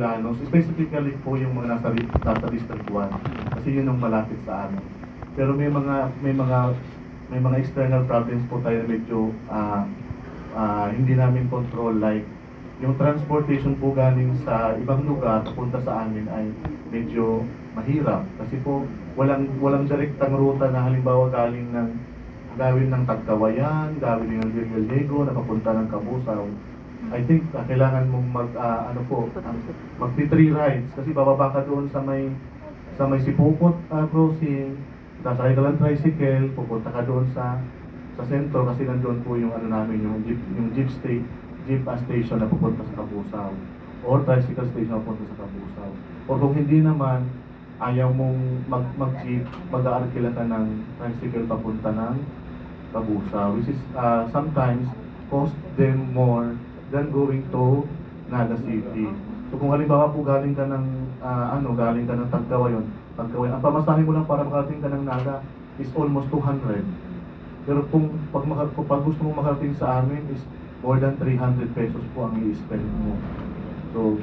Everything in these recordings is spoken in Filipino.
Planos, specifically po yung mga nasa, nasa District 1 kasi yun yung malapit sa amin. Pero may mga may mga may mga external problems po tayo medyo ah, ah, hindi namin control like yung transportation po galing sa ibang lugar papunta sa amin ay medyo mahirap kasi po walang walang direktang ruta na halimbawa galing ng gawin ng Tagkawayan, gawin ng Rio Negro na papunta ng Kabusaw. I think ah, kailangan mong mag ah, ano po mag three rides kasi bababa ka doon sa may sa may Sipukot ah, crossing sasakay ka lang tricycle pupunta ka doon sa sa sentro kasi nandoon po yung ano namin yung jeep yung jeep state jeep station na pupunta sa Kabusaw. Or tricycle station na pupunta sa Kabusaw. Or kung hindi naman ayaw mong mag mag jeep mag-aarkila ka ng tricycle papunta ng Kabusaw. Which is ah, sometimes cost them more than going to Naga City. So kung halimbawa po galing ka ng ah, ano, galing ka ng Tagkawayon, Tagkawayon, ang pamasahe mo lang para makarating ka ng Naga is almost 200. Pero kung pag, maka, kung pag gusto mo makarating sa amin is more than 300 pesos po ang i-spend mo. So,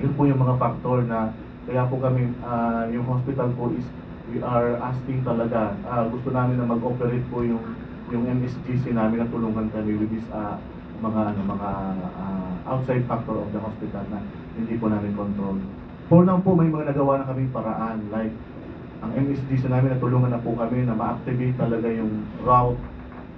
yun po yung mga factor na kaya po kami, ah, yung hospital po is we are asking talaga, ah, gusto namin na mag-operate po yung yung MSGC namin na tulungan kami with this ah, mga ano mga ah, outside factor of the hospital na hindi po namin control. For now po may mga nagawa na kaming paraan like ang MSGC namin natulungan na po kami na ma-activate talaga yung route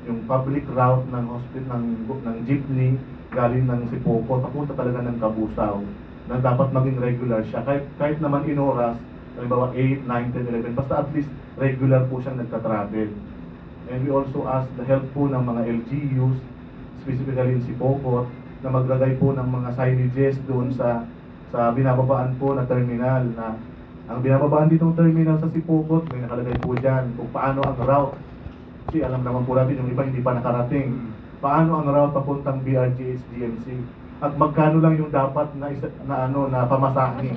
yung public route ng hospital ng ng jeepney galing ng Sipoco papunta talaga ng Kabusaw na dapat maging regular siya kahit kahit naman in oras halimbawa 8, 9, 10, 11 basta at least regular po siyang nagka-travel and we also ask the help po ng mga LGUs specifically yung Sipocot na maglagay po ng mga signages doon sa sa binababaan po na terminal na ang binababaan ditong terminal sa Sipocot may nakalagay po dyan kung paano ang route. Kasi alam naman po natin yung iba hindi pa nakarating. Paano ang route papuntang BRGH DMC at magkano lang yung dapat na, isa, na ano na pamasahe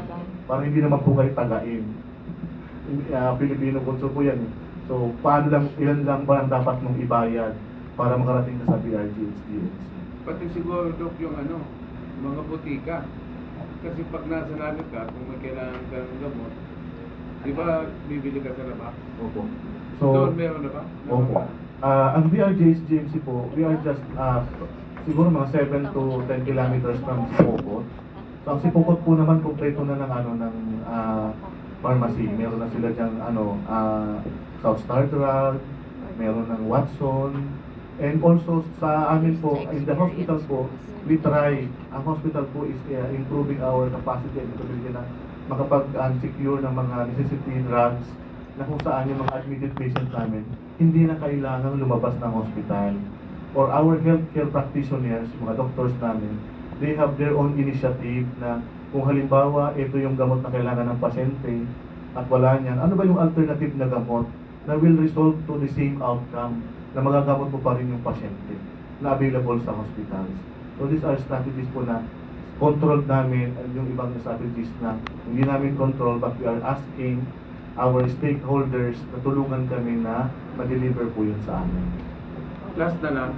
para hindi naman po kayo tagain? Uh, Pilipino konsul po yan eh. so paano lang ilan lang ba ang dapat mong ibayad para makarating ka sa BRGH DMC Pati siguro, Dok, yung ano, mga butika. Kasi pag nasa langit ka, kung may kailangan ka ng gamot, di ba bibili ka sa labas? Opo. Doon meron na ba? Opo. Ah, ang BRJ's GMC po, we are just ah, siguro mga 7 to 10 kilometers from Sipokot. So ang Sipokot po naman kompleto na ng ano ng ah, pharmacy. Meron na sila diyan ano ah, South Star Drug, meron ng Watson, and also sa amin po in the hospital po, we try. Ang hospital po is ah, improving our capacity and capability na makapag-secure ng mga necessity drugs na kung saan yung mga admitted patients namin, hindi na kailangang lumabas ng hospital. Or our healthcare practitioners, mga doctors namin, they have their own initiative na kung halimbawa ito yung gamot na kailangan ng pasyente at wala niyan, ano ba yung alternative na gamot na will result to the same outcome na magagamot mo pa rin yung pasyente na available sa hospitals. So these are strategies po na controlled namin and yung ibang strategies na hindi namin control but we are asking our stakeholders na tulungan kami na ma-deliver po yun sa amin. Last na lang,